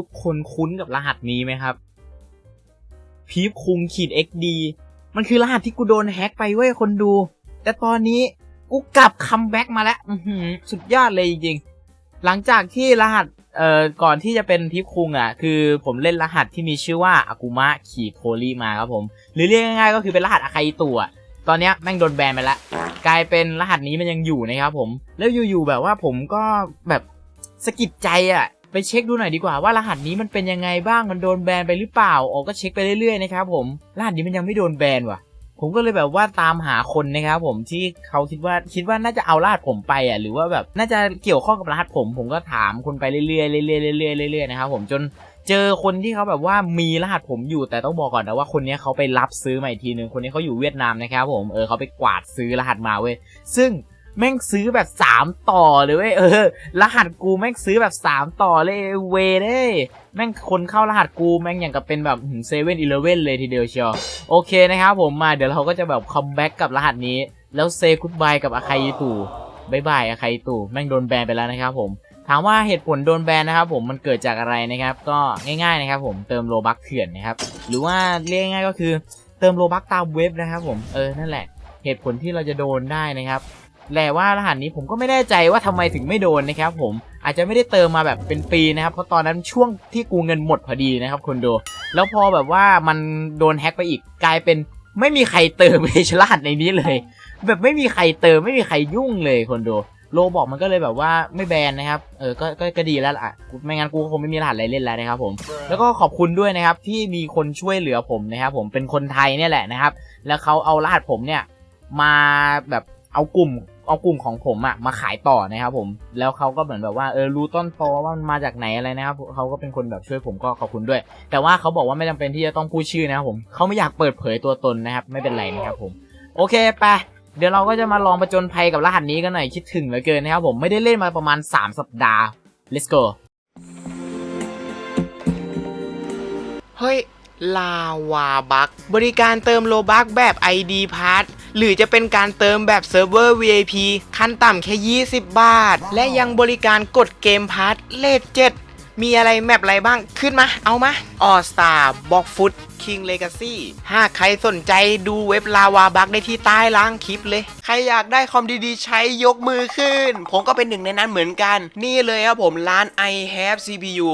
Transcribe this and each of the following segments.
ทุกคนคุ้นกับรหัสนี้ไหมครับพีฟคุงขีด XD มันคือรหัสที่กูโดนแฮ็กไปเว้ยคนดู แต่ตอนนี้กูกลับคัมแบ็กมาแล้วสุดยอดเลยจริงๆ หลังจากที่รหัสเอ่อก่อนที่จะเป็นพีฟคุงอะ คือผมเล่นรหัสที่มีชื่อว่าอากุมะขีดโทรีมาครับผม หรือเรียกง่ายๆก็คือเป็นรหัสอาคาอิตุอะตอนนี้แม่งโดนแบนไปแล้ว กลายเป็นรหัสนี้มันยังอยู่นะครับผม แล้วอยู่ๆแบบว่าผมก็แบบสะกิดใจอะ ไปเช็คดูหน่อยดีกว่าว่ารหัสนี้มันเป็นยังไงบ้างมันโดนแบนไปหรือเปล่าออกก็เช็คไปเรื่อยๆนะครับผมรหัสนี้มันยังไม่โดนแบนว่ะ ผมก็เลยแบบว่าตามหาคนนะครับผมที่เขาคิดว่าคิดว่าน่าจะเอารหัสผมไปอะหรือว่าแบบน่าจะเกี่ยวข้องกับรหัสผม ผมก็ถามคนไปเรื่อยๆเรื่อยๆเรื่อยๆเรื่อยๆนะครับผมจนเจอคนที่เขาแบบว่ามีรหัสผมอยู่แต่ต้องบอกก่อนนะว่าคนนี้เขาไปรับซื้อมาอีกทีนึงคนนี้เขาอยู่เวียดนามนะครับผมเออเขาไปกวาดซื้อรหัสมาเว้ยซึ่ง แม่งซื้อแบบ3ต่อเลยเว้ยเออ รหัสกูแม่งซื้อแบบ3ต่อเลยเวยเด้แม่งคนเข้ารหัสกูแม่งอย่างกับเป็นแบบเซเว่นอีเลเว่นเลยทีเดียวเชียวโอเคนะครับผมมาเดี๋ยวเราก็จะแบบคัมแบ็กกับรหัสนี้ แล้วเซคุดบายกับอาคายิตุบายบายอาคายิตุแม่งโดนแบนไปแล้วนะครับผมถามว่าเหตุผลโดนแบนนะครับผมมันเกิดจากอะไรนะครับ ก็ง่ายๆนะครับผมเติมโลบัคเถื่อนนะครับหรือว่าเรียกง่ายก็คือเติมโลบัคตามเว็บนะครับผมเออนั่นแหละ เหตุผลที่เราจะโดนได้นะครับ แต่ว่ารหัสนี้ผมก็ไม่แน่ใจว่าทำไมถึงไม่โดนนะครับผมอาจจะไม่ได้เติมมาแบบเป็นปีนะครับ เพราะตอนนั้นช่วงที่กูเงินหมดพอดีนะครับคนดูแล้วพอแบบว่ามันโดนแฮ็กไปอีกกลายเป็นไม่มีใครเติมเลยฉลาดในนี้เลย แบบไม่มีใครเติมไม่มีใครยุ่งเลยคนดูโลบอกมันก็เลยแบบว่าไม่แบนนะครับ เออ ก็ ก็ก็ดีแล้วล่ะ ไม่งั้นกูคงไม่มีรหัสอะไรเล่นแล้วนะครับผม แล้วก็ขอบคุณด้วยนะครับที่มีคนช่วยเหลือผมนะครับผมเป็นคนไทยเนี่ยแหละนะครับ แล้วเขาเอารหัสผมเนี่ยมาแบบเอากลุ่ม เอากลุ่มของผมอะมาขายต่อนะครับผมแล้วเขาก็เหมือนแบบว่าเออรู้ต้นตอว่ามันมาจากไหนอะไรนะครับเขาก็เป็นคนแบบช่วยผมก็ขอบคุณด้วย แต่ว่าเขาบอกว่าไม่จำเป็นที่จะต้องพูดชื่อนะครับผมเขาไม่อยากเปิดเผยตัวตนนะครับ ไม่เป็นไรนะครับผม โอเคไปเดี๋ยวเราก็จะมาลองประจนภัยกับรหัสนี้กันหน่อยคิดถึงเหลือเกินนะครับผมไม่ได้เล่นมาประมาณ 3 สัปดาห์ let's go เฮ้ยลาวาบักบริการเติมโลบักแบบ ID p a s s หรือจะเป็นการเติมแบบเซิร์ฟเวอร์ VIP ขั้นต่ำแค่ 20 บาท และยังบริการกดเกมพาร์ทเลท7มีอะไรแมปอะไรบ้างขึ้นมา เอามาออสตาบ็อกฟุต คิงเลกาซี่หากใครสนใจดูเว็บลาวาบักได้ที่ใต้ล่างคลิปเลย ใครอยากได้คอมดีๆ ใช้ยกมือขึ้น ผมก็เป็นหนึ่งในนั้นเหมือนกัน นี่เลยครับผมร้าน i have CPU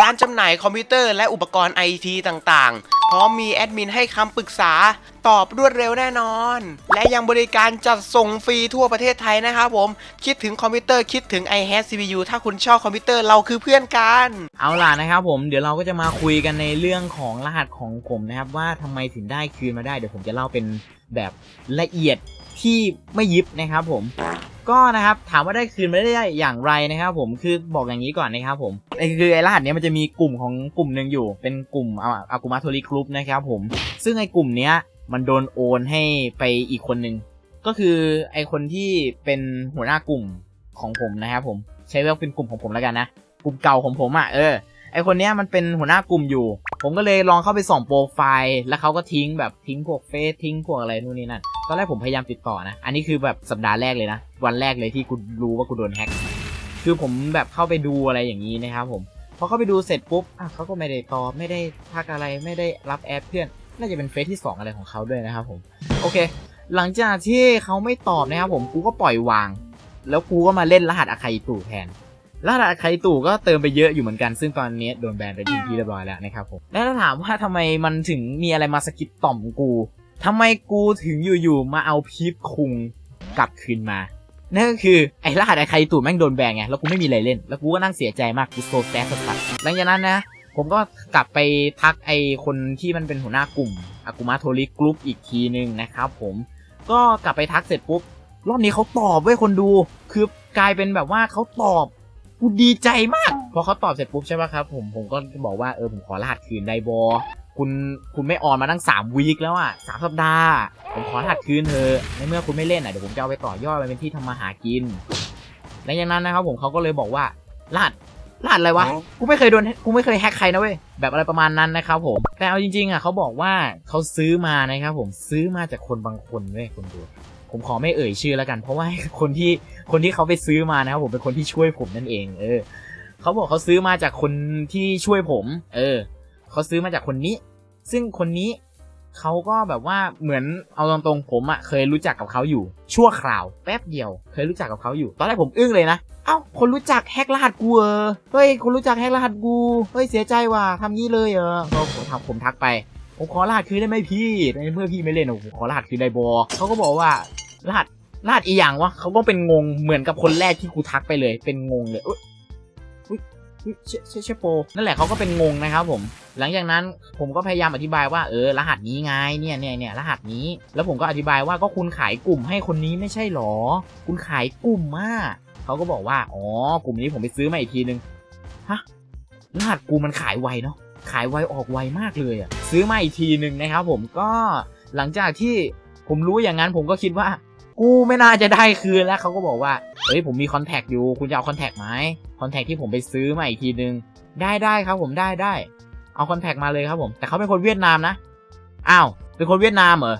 ร้านจำหน่ายคอมพิวเตอร์และอุปกรณ์ไอทีต่างๆ พร้อมมีแอดมินให้คำปรึกษาตอบรวดเร็วแน่นอน และยังบริการจัดส่งฟรีทั่วประเทศไทยนะครับผม คิดถึงคอมพิวเตอร์คิดถึง i have CPU ถ้าคุณชอบคอมพิวเตอร์เราคือเพื่อนกัน เอาล่ะนะครับผมเดี๋ยวเราก็จะมาคุยกันในเรื่องของรหัสของผมนะครับ ว่าทำไมถึงได้คืนมาได้เดี๋ยวผมจะเล่าเป็นแบบละเอียดที่ไม่ยิบนะครับ ผมก็นะครับถามว่าได้คืนมาได้อย่างไรนะครับ ผมคือบอกอย่างนี้ก่อนนะครับผมไอ้คือไอ้รหัสเนี้ยมันจะมีกลุ่มของกลุ่มหนึ่งอยู่ เป็นกลุ่มอาอากุมาโทริกรุ๊ปนะครับ ผม ซึ่งไอ้กลุ่มเนี้ยมันโดนโอนให้ไปอีกคนหนึ่งก็คือไอ้คนที่เป็นหัวหน้ากลุ่มของผมนะครับผมใช้ว่าเป็นกลุ่มของผมแล้วกันนะกลุ่มเก่าของผมอะเออไอคนเนี้ยมันเป็นหัวหน้ากลุ่มอยู่ ผมก็เลยลองเข้าไปส่องโปรไฟล์ แล้วเขาก็ทิ้งแบบทิ้งพวกเฟซทิ้งพวกอะไรนู่นนี่นั่น ตอนแรกผมพยายามติดต่อนะ อันนี้คือแบบสัปดาห์แรกเลยนะ วันแรกเลยที่กูรู้ว่ากูโดนแฮ็ก คือผมแบบเข้าไปดูอะไรอย่างนี้นะครับผมพอเข้าไปดูเสร็จปุ๊บอะเขาก็ไม่ได้ตอบไม่ได้ทักอะไรไม่ได้รับแอดเพื่อน น่าจะเป็นเฟซที่ 2 อะไรของเขาด้วยนะครับผม โอเค หลังจากที่เขาไม่ตอบนะครับผม กูก็ปล่อยวาง แล้วกูก็มาเล่นรหัสอาคาอิตุแทน รหัสอาคาอิตุก็เติมไปเยอะอยู่เหมือนกัน ซึ่งตอนนี้โดนแบนไปทีที่เรียบร้อยแล้วนะครับผม แล้วถ้าถามว่าทำไมมันถึงมีอะไรมาสะกิดต่อมกูทำไมกูถึงอยู่ๆมาเอาพีพคุงกลับคืนมา นั่นก็คือไอ้รหัสอาคาอิตุแม่งโดนแบนไง แล้วกูไม่มีอะไรเล่น แล้วกูก็นั่งเสียใจมาก กูโซแซสสัสหลังจากนั้นนะ ผมก็กลับไปทักไอคนที่มันเป็นหัวหน้ากลุ่มอากุมาโทริกรุ๊ปอีกทีนึงนะครับผม ก็กลับไปทักเสร็จปุ๊บ รอบนี้เขาตอบเว้ยคนดู คือกลายเป็นแบบว่าเขาตอบ กูดีใจมาก พอเขาตอบเสร็จปุ๊บใช่ไหมครับผมผมก็บอกว่าเออผมขอรหัสคืนได้บอคุณคุณไม่ออนมาตั้งสามวีคแล้วอะสามสัปดาห์ ผมขอรหัสคืนเธอะในเมื่อคุณไม่เล่นอะเดี๋ยวผมจะเอาไปต่อยอดไปเป็นที่ทำมาหากินและอย่างนั้นนะครับผมเขาก็เลยบอกว่ารหัสรหัสอะไรวะ กูไม่เคยโดน กูไม่เคยแฮกใครนะเว้ย แบบอะไรประมาณนั้นนะครับผม แต่เอาจริงๆอะเขาบอกว่าเขาซื้อมานะครับผม ซื้อมาจากคนบางคนเว้ยคนดู ผมขอไม่เอ่ยชื่อแล้วกัน เพราะว่าคนที่คนที่เขาไปซื้อมานะครับผมเป็นคนที่ช่วยผมนั่นเอง เออเขาบอกเขาซื้อมาจากคนที่ช่วยผม เออเขาซื้อมาจากคนนี้ ซึ่งคนนี้เขาก็แบบว่าเหมือนเอาตรงๆผมอะ่ะเคยรู้จักกับเขาอยู่ ชั่วคราวแป๊บเดียว เคยรู้จักกับเขาอยู่ ตอนแรกผมอึ้งเลยนะเอ้าคนรู้จักแฮกรหัสกูเออเฮ้ยคนรู้จักแฮกรหัสกูเฮ้ยเสียใจว่ะทำงี้เลยเออผมทักผมทักไป ผมขอรหัสคืนได้ไหมพี่ในเมื่อพี่ไม่เล่นผมขอรหัสคืนได้บอเขาก็บอกว่ารหัสรหัสอีหยังวะเขาก็เป็นงงเหมือนกับคนแรกที่กูทักไปเลย เป็นงงเลยเอ้ยอุ๊ยอุ๊ยเชเชเชโปนั่นแหละเขาก็เป็นงงนะครับผม หลังจากนั้นผมก็พยายามอธิบายว่าเออรหัสนี้ไงเนี่ยเนี่ยเนี่ยรหัสนี้ แล้วผมก็อธิบายว่าก็คุณขายกลุ่มให้คนนี้ไม่ใช่หรอ คุณขายกลุ่มมากเขาก็บอกว่าอ๋อกลุ่มนี้ผมไปซื้อมาอีกทีนึงฮะรหัสกูมันขายไวเนาะ ขายไวออกไวมากเลยอะซื้อมาอีกทีหนึ่งนะครับผมก็หลังจากที่ผมรู้อย่างนั้นผมก็คิดว่า กูไม่น่าจะได้คืนแล้วเขาก็บอกว่าเฮ้ยผมมีคอนแทคอยู่คุณจะเอาคอนแทคไหมคอนแทคที่ผมไปซื้อมาอีกทีนึงได้ได้ครับผมได้ได้เอาคอนแทคมาเลยครับผมแต่เขาเป็นคนเวียดนามนะอ้าวเป็นคนเวียดนามเหรอ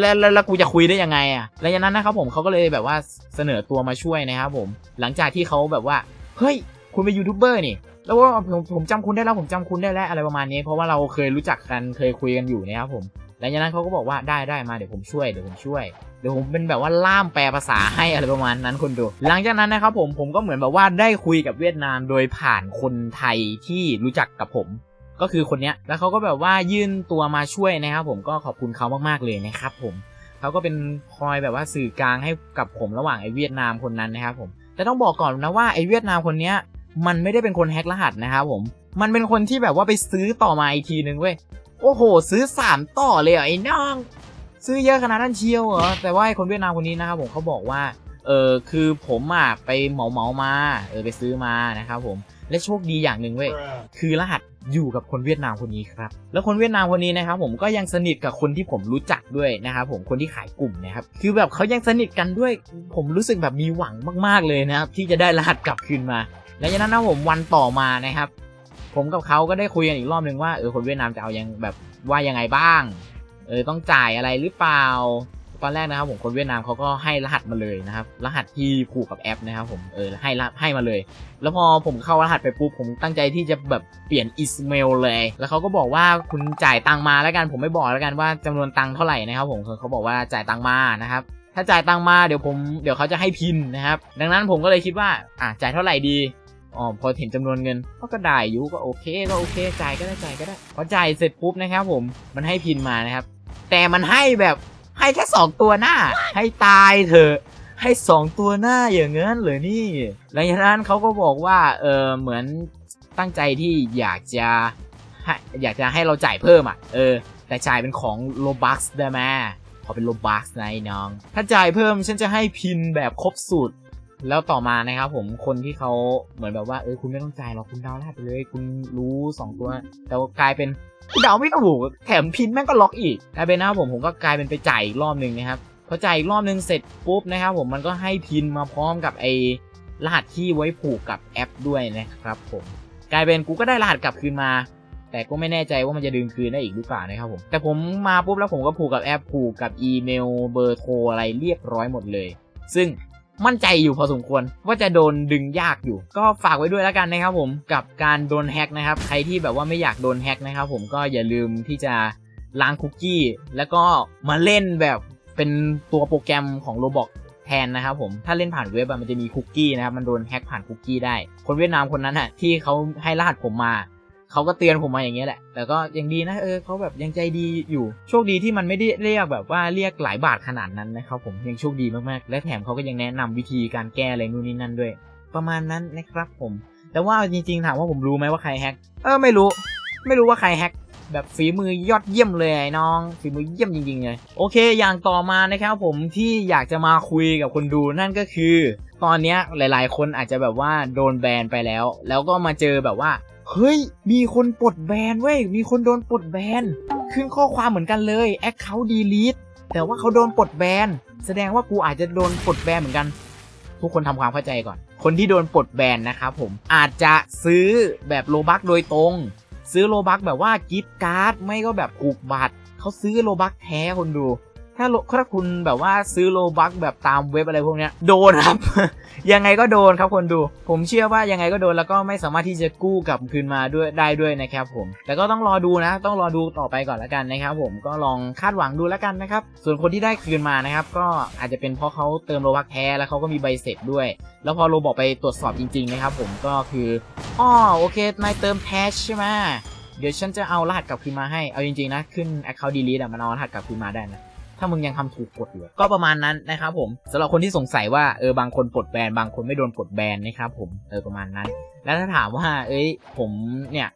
แล้วแล้วกูจะคุยได้ยังไงอะแล้วจากนั้นนะครับผมเขาก็เลยแบบว่าเสนอตัวมาช่วยนะครับผม หลังจากที่เขาแบบว่า เฮ้ย คุณเป็นยูทูบเบอร์นี่ แล้วว่าผมผมจำคุณได้แล้วผมจำคุณได้แล้วอะไรประมาณนี้ เพราะว่าเราเคยรู้จักกันเคยคุยกันอยู่นะครับผมหลังจากนั้นเขาก็บอกว่าได้ได้มาเดี๋ยวผมช่วยเดี๋ยวผมช่วยเดี๋ยวผมเป็นแบบว่าล่ามแปลภาษาให้อะไรประมาณนั้นคนดู หลังจากนั้นนะครับผมผมก็เหมือนแบบว่าได้คุยกับเวียดนามโดยผ่านคนไทยที่รู้จักกับผม ก็คือคนเนี้ยแล้วเขาก็แบบว่ายื่นตัวมาช่วยนะครับผมก็ขอบคุณเขามากๆเลยนะครับผมเขาก็เป็นคอยแบบว่าสื่อกลางให้กับผมระหว่างไอ้เวียดนามคนนั้นนะครับผมแต่ต้องบอกก่อนนะว่าไอ้เวียดนามคนเนี้ย มันไม่ได้เป็นคนแฮกรหัสนะครับผม มันเป็นคนที่แบบว่าไปซื้อต่อมาอีกทีนึงเว้ย โอ้โห ซื้อสามต่อเลยเหรอไอ้น้อง ซื้อเยอะขนาดนั้นเชียวเหรอ แต่ว่าไอ้คนเวียดนามคนนี้นะครับผมเขาบอกว่า เออคือผมอะไปเหมาเหมามา เออไปซื้อมานะครับผม และโชคดีอย่างหนึ่งเว้ยคือรหัสอยู่กับคนเวียดนามคนนี้ครับ แล้วคนเวียดนามคนนี้นะครับ ผมก็ยังสนิทกับคนที่ผมรู้จักด้วยนะครับผมคนที่ขายกลุ่มนะครับ คือแบบเขายังสนิทกันด้วย ผมรู้สึกแบบมีหวังมากๆเลยนะครับ ที่จะได้รหัสกลับคืนมาและจากนั้นนะผมวันต่อมานะครับ ผมกับเขาก็ได้คุยกันอีกรอบหนึ่งว่าเออคนเวียดนามจะเอายังแบบว่ายังไงบ้าง เออต้องจ่ายอะไรหรือเปล่า ตอนแรกนะครับผมคนเวียดนามเขาก็ให้รหัสมาเลยนะครับ รหัสที่ผูกกับแอปนะครับผมเออให้ให้มาเลย แล้วพอผมเข้ารหัสไปปุ๊บผมตั้งใจที่จะแบบเปลี่ยนอิสเมลเลย แล้วเขาก็บอกว่าคุณจ่ายตังมาแล้วกันผมไม่บอกแล้วกันว่าจำนวนตังเท่าไหร่นะครับผมเขาบอกว่าจ่ายตังมานะครับถ้าจ่ายตังมาเดี๋ยวผมเดี๋ยวเขาจะให้พินนะครับ ดังนั้นผมก็เลยคิดว่าอะจ่ายเท่าไหร่ดีอ๋อพอเห็นจำนวนเงินก็ก็ได้อยู่ก็โอเคก็โอเคจ่ายก็ได้จ่ายก็ได้พอจ่ายเสร็จปุ๊บนะครับผมมันให้พินมานะครับ แต่มันให้แบบ ให้แค่สองตัวหน้า ให้ตายเถอะ ให้สองตัวหน้าอย่างนั้นเหรอนี่หลังจากนั้นเขาก็บอกว่าเออเหมือนตั้งใจที่อยากจะอยากจะให้เราจ่ายเพิ่มอะ เออ แต่จ่ายเป็นของโลบักส์ได้ไหมขอเป็นโลบักส์นะน้อง ถ้าจ่ายเพิ่มฉันจะให้พินแบบครบสูตร แล้วต่อมานะครับผมคนที่เขาเหมือนแบบว่าเออคุณไม่ต้องจ่ายหรอกคุณดาวน์รหัสไปเลย คุณรู้สองตัว แต่ว่ากลายเป็นเดาไม่ถูกแถมพินแม่งก็ล็อกอีกกลายเป็นนะครับผมผมก็กลายเป็นไปจ่ายอีกรอบหนึ่งนะครับพอจ่ายอีกรอบหนึ่งเสร็จปุ๊บนะครับผมมันก็ให้พินมาพร้อมกับไอ้รหัสที่ไว้ผูกกับแอปด้วยนะครับผมกลายเป็นกูก็ได้รหัสกลับคืนมา แต่ก็ไม่แน่ใจว่ามันจะดึงคืนได้อีกหรือเปล่านะครับผมแต่ผมมาปุ๊บแล้วผมก็ผูกกับแอปผูกกับอีเมลเบอร์โทรอะไรเรียบร้อยหมดเลย ซึ่ง มั่นใจอยู่พอสมควร ว่าจะโดนดึงยากอยู่ ก็ฝากไว้ด้วยแล้วกันนะครับผมกับการโดนแฮกนะครับ ใครที่แบบว่าไม่อยากโดนแฮกนะครับผมก็อย่าลืมที่จะล้างคุกกี้ แล้วก็มาเล่นแบบเป็นตัวโปรแกรมของ Roblox แทนนะครับผมถ้าเล่นผ่านเว็บมันจะมีคุกกี้นะครับมันโดนแฮกผ่านคุกกี้ได้ คนเวียดนามคนนั้นอะที่เขาให้รหัสผมมา เขาก็เตือนผมมาอย่างเงี้ยแหละ แต่ก็ยังดีนะเออเขาแบบยังใจดีอยู่ โชคดีที่มันไม่ได้เรียกแบบว่าเรียกหลายบาทขนาดนั้นนะครับผมยังโชคดีมากๆ และแถมเขาก็ยังแนะนำวิธีการแก้อะไรนู่นนี่นั่นด้วย ประมาณนั้นนะครับผม แต่ว่าจริงๆถามว่าผมรู้ไหมว่าใครแฮก เออไม่รู้ ไม่รู้ว่าใครแฮกแบบฝีมือยอดเยี่ยมเลยไอ้น้องฝีมือเยี่ยมจริงๆเลยโอเค อย่างต่อมานะครับผมที่อยากจะมาคุยกับคนดูนั่นก็คือ ตอนนี้หลายๆ คนอาจจะแบบว่าโดนแบนไปแล้ว แล้วก็มาเจอแบบว่า เฮ้ย มีคนปลดแบนเว้ย มีคนโดนปลดแบน ขึ้นข้อความเหมือนกันเลยแอคเคาท์ดีลีทแต่ว่าเขาโดนปลดแบน แสดงว่ากูอาจจะโดนปลดแบนเหมือนกัน ทุกคนทำความเข้าใจก่อน คนที่โดนปลดแบนนะครับผม อาจจะซื้อแบบโลบักโดยตรง ซื้อโลบักแบบว่ากิฟต์การ์ด ไม่ก็แบบผูกบัตร เขาซื้อโลบักแท้คนดู ถ้าถ้าคุณแบบว่าซื้อโลบักแบบตามเว็บอะไรพวกเนี้ยโดนครับ ยังไงก็โดนครับคนดู ผมเชื่อว่ายังไงก็โดนแล้วก็ไม่สามารถที่จะกู้กลับคืนมาด้วยได้ด้วยนะครับผม แต่ก็ต้องรอดูนะ ต้องรอดูต่อไปก่อนแล้วกันนะครับผมก็ลองคาดหวังดูแล้วกันนะครับ ส่วนคนที่ได้คืนมานะครับ ก็อาจจะเป็นเพราะเขาเติมโลบักแท้แล้วเขาก็มีใบเสร็จด้วย แล้วพอโลบอกไปตรวจสอบจริง ๆ นะครับ ผมก็คืออ๋อโอเคนายเติมแพชใช่ไหมเดี๋ยวฉันจะเอารหัสกลับคืนมาให้ เอาจริงๆนะ ขึ้น account delete อะมันเอารหัสกลับคืนมาได้นะ ถ้ามึงยังทำถูกกฎอยู่ก็ประมาณนั้นนะครับผมสำหรับคนที่สงสัยว่าเออบางคนปลดแบนบางคนไม่โดนปลดแบนนะครับผมเออประมาณนั้น แล้วถ้าถามว่า เอ้ย ผมเนี่ย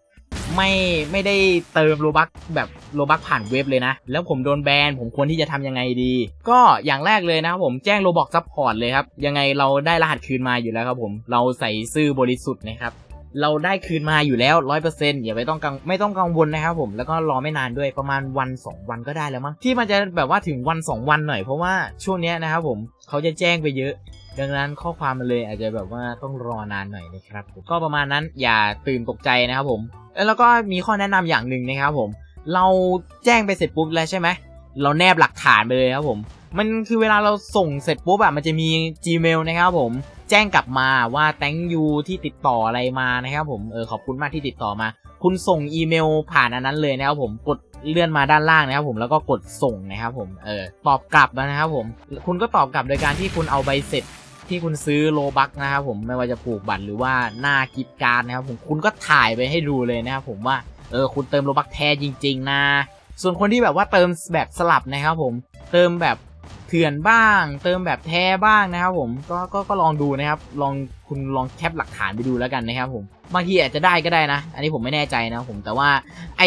ไม่ไม่ได้เติมโลบักแบบโลบักผ่านเว็บเลยนะ แล้วผมโดนแบนผมควรที่จะทำยังไงดี ก็อย่างแรกเลยนะครับผมแจ้งโลบอกซัพพอร์ตเลยครับ ยังไงเราได้รหัสคืนมาอยู่แล้วครับผมเราใส่ซื่อบริสุทธิ์นะครับ เราได้คืนมาอยู่แล้วร้อยเปอร์เซ็นต์อย่าไปต้องกังไม่ต้องกังวลนะครับผมแล้วก็รอไม่นานด้วยประมาณวันสองวันก็ได้แล้วมั้งที่มันจะแบบว่าถึงวันสองวันหน่อยเพราะว่าช่วงเนี้ยนะครับผมเขาจะแจ้งไปเยอะดังนั้นข้อความมันเลยอาจจะแบบว่าต้องรอนานหน่อยนะครับก็ประมาณนั้นอย่าตื่นตกใจนะครับผม แล้วก็มีข้อแนะนำอย่างหนึ่งนะครับผม เราแจ้งไปเสร็จปุ๊บแล้วใช่ไหมเราแนบหลักฐานไปเลยครับผม มันคือเวลาเราส่งเสร็จปุ๊บอะมันจะมี Gmail นะครับผม แจ้งกลับมาว่า thank you ที่ติดต่ออะไรมานะครับผมเออขอบคุณมากที่ติดต่อมา คุณส่งอีเมลผ่านอันนั้นเลยนะครับผมกดเลื่อนมาด้านล่างนะครับผมแล้วก็กดส่งนะครับผมเออตอบกลับนะครับผมคุณก็ตอบกลับโดยการที่คุณเอาใบเสร็จที่คุณซื้อโลบักนะครับผมไม่ว่าจะปลูกบัตรหรือว่าหน้ากิฟต์การ์ดนะครับผมคุณก็ถ่ายไปให้ดูเลยนะครับผมว่าเออคุณเติมโลบักแท้จริง ๆ นะ ส่วนคนที่แบบว่าเติมแบบสลับนะครับผมเติมแบบ เถื่อนบ้าง เติมแบบแท้บ้างนะครับผมก็ก็ก็ลองดูนะครับ ลองคุณลองแคปหลักฐานไปดูแล้วกันนะครับผมบางทีอาจจะได้ก็ได้นะ อันนี้ผมไม่แน่ใจนะผมแต่ว่าไอ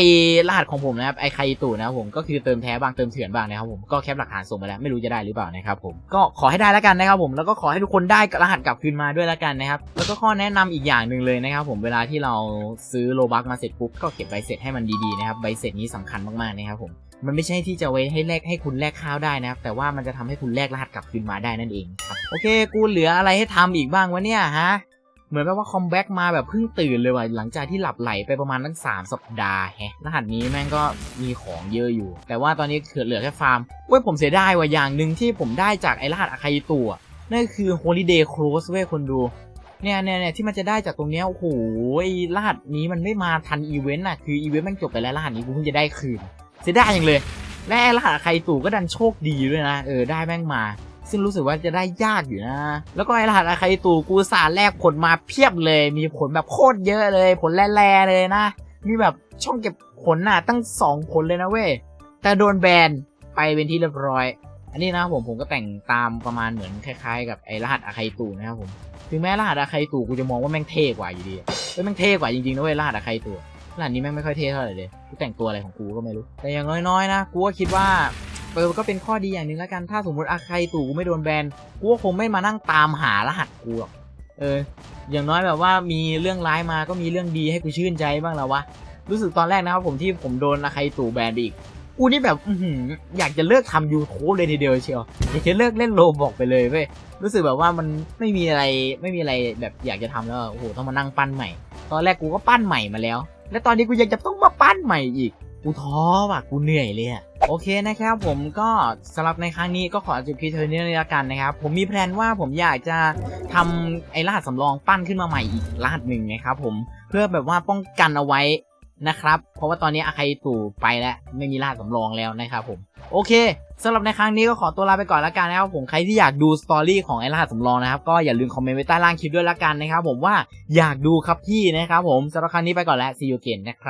รหัสของผมนะครับไอใครตู่นะครับผมก็คือเติมแท้บ้างเติมเถื่อนบ้างนะครับผมก็แคปหลักฐานส่งมาแล้วไม่รู้จะได้หรือเปล่านะครับผมก็ขอให้ได้แล้วกันนะครับผมแล้วก็ขอให้ทุกคนได้รหัสกลับคืนมาด้วยแล้วกันนะครับแล้วก็ข้อแนะนำอีกอย่างหนึ่งเลยนะครับผมเวลาที่เราซื้อโลบักมาเสร็จปุ๊บก็เก็บใบเสร็จให้มันดีๆนะครับใบเสร็จนี้สำคัญมากๆนะครับผม มันไม่ใช่ที่จะไว้ให้แลกให้คุณแลกข้าวได้นะครับ แต่ว่ามันจะทำให้คุณแลกรหัสกลับคืนมาได้นั่นเองครับ โอเค กูเหลืออะไรให้ทำอีกบ้างวะเนี่ยฮะ เหมือนแบบว่าคอมแบ็กมาแบบเพิ่งตื่นเลยว่ะ หลังจากที่หลับไหลไปประมาณตั้งสามสัปดาห์แฮะ รหัสนี้แม่งก็มีของเยอะอยู่ แต่ว่าตอนนี้เหลือแค่ฟาร์ม เว้ยผมเสียดายว่ะอย่างหนึ่งที่ผมได้จากไอรหัสอาคาอิตัวนั่นคือ Holiday Cruise เว้ยคนดูเนี่ยเนี่ยเนี่ยที่มันจะได้จากตรงเนี้ยโอ้โหไอรหัสนี้มันไม่มาทันอีเวนต์น่ะคืออีเวนต์มันจบไปแล้วรหัสนี้กูเพิ่งจะได้คืน เสียดายอย่างเลย และไอ้รหัสใครตู่ก็ดันโชคดีด้วยนะ เออได้แม่งมา ซึ่งรู้สึกว่าจะได้ยากอยู่นะ แล้วก็ไอรหัสใครตู่กูสารแลกผลมาเพียบเลย มีผลแบบโคตรเยอะเลย ผลแร่ๆเลยนะ มีแบบช่องเก็บผลน่ะตั้งสองผลเลยนะเว้ย แต่โดนแบนไปเป็นที่เรียบร้อย อันนี้นะครับผมผมก็แต่งตามประมาณเหมือนคล้ายๆ กับไอรหัสอาคาตู่นะครับผม ถึงแม้รหัสอาคาตู่กูจะมองว่าแม่งเท่กว่าอยู่ดีแม่งเท่กว่าจริงๆนะเว้ยรหัสอาคาตู่ ขนาดนี้แม่งไม่ค่อยเท่เท่าไหร่เลยกูแต่งตัวอะไรของกูก็ไม่รู้ แต่อย่างน้อยๆนะกูก็คิดว่าเออก็เป็นข้อดีอย่างหนึ่งแล้วกันถ้าสมมติอาใครตู่กูไม่โดนแบนกูก็คงไม่มานั่งตามหารหัสกูหรอกเออ อย่างน้อยแบบว่ามีเรื่องร้ายมาก็มีเรื่องดีให้กูชื่นใจบ้างแล้ววะรู้สึกตอนแรกนะครับผมที่ผมโดนอาใครตู่แบนไปอีกกูนี่แบบอืออยากจะเลิกทำ YouTube เลยทีเดียวเชียวอยากจะเลิกเล่นโลบอกไปเลยเว้ยรู้สึกแบบว่ามันไม่มีอะไรไม่มีอะไรแบบอยากจะทำแล้วโอ้โหต้องมานั่งปั้นใหม่ ตอนแรกกูก็ปั้นใหม่มาแล้ว และตอนนี้กูยังจะต้องมาปั้นใหม่อีก กูท้อว่ะ กูเหนื่อยเลยอะโอเคนะครับผมก็สำหรับในครั้งนี้ก็ขอจบคลิปเทอร์นี้เลยละกันนะครับ ผมมีแพลนว่าผมอยากจะทำไอ้รหัสสำรองปั้นขึ้นมาใหม่อีกรหัสหนึ่งนะครับผมเพื่อแบบว่าป้องกันเอาไว้ นะครับ เพราะว่าตอนนี้อาใครตู่ไปแล้วไม่มีรหัสสำรองแล้วนะครับผม โอเคสำหรับในครั้งนี้ก็ขอตัวลาไปก่อนแล้วกันนะครับผมใครที่อยากดูสตอรี่ของไอ้รหัสสำรองนะครับก็อย่าลืมคอมเมนต์ไว้ใต้ล่างคลิปด้วยละกันนะครับผมว่าอยากดูครับพี่นะครับผมสำหรับครั้งนี้ไปก่อนแล้วซีอูเกนนะครับ